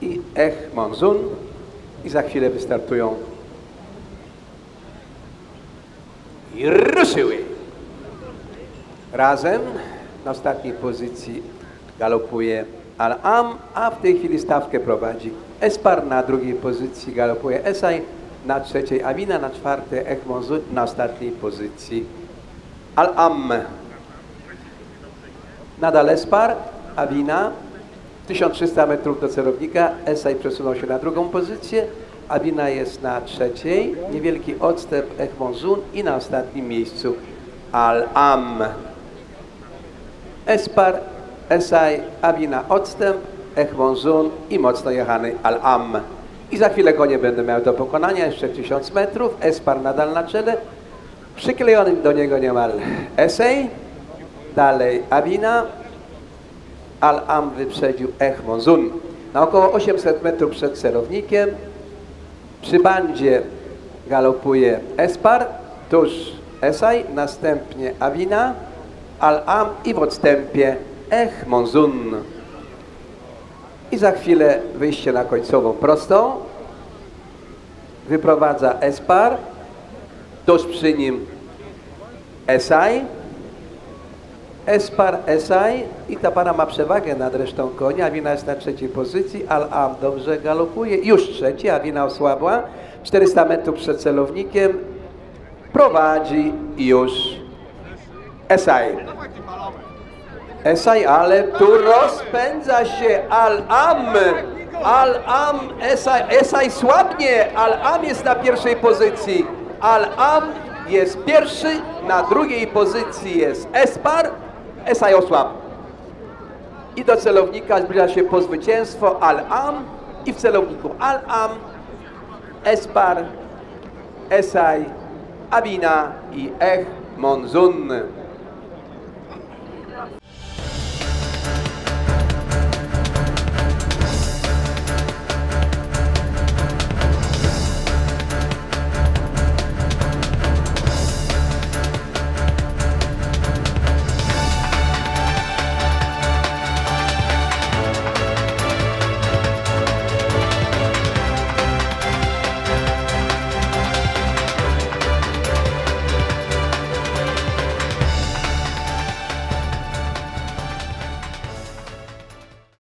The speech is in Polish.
pozycji Ech Monzun i za chwilę wystartują. I ruszyły. Razem na ostatniej pozycji galopuje Al-Am, a w tej chwili stawkę prowadzi Espar na drugiej pozycji galopuje Esai, na trzeciej Amina, na czwartej Ech Monzun, na ostatniej pozycji Al-Am. Nadal Espar, Avina, 1300 metrów do celownika, Esai przesunął się na drugą pozycję, Avina jest na trzeciej, niewielki odstęp Ech Monzun i na ostatnim miejscu Al-Am. Espar, Esai, Avina odstęp, Ech Monzun i mocno jechany Al-Am. I za chwilę go nie będę miał do pokonania, jeszcze 1000 metrów, Espar nadal na czele, przyklejony do niego niemal Esej, dalej Avina, Al-Am wyprzedził Ech Monzun. Na około 800 metrów przed celownikiem przy bandzie galopuje Espar, tuż Esaj, następnie Avina, Al-Am i w odstępie Ech Monzun. I za chwilę wyjście na końcową prostą. Wyprowadza Espar, tuż przy nim Esaj, Espar, Esai i ta para ma przewagę nad resztą konia. Awina jest na trzeciej pozycji, Al-Am dobrze galopuje, już trzeci, Awina osłabła. 400 metrów przed celownikiem prowadzi już Esai. Esai, ale tu rozpędza się Al-Am. Al-Am, Esai, Esai słabnie, Al-Am jest na pierwszej pozycji. Al-Am jest pierwszy, na drugiej pozycji jest Espar, Esai osłab. I do celownika zbliża się po zwycięstwo Al-Am i w celowniku Al-Am, Espar, Esai, Abina i Ech Monzun.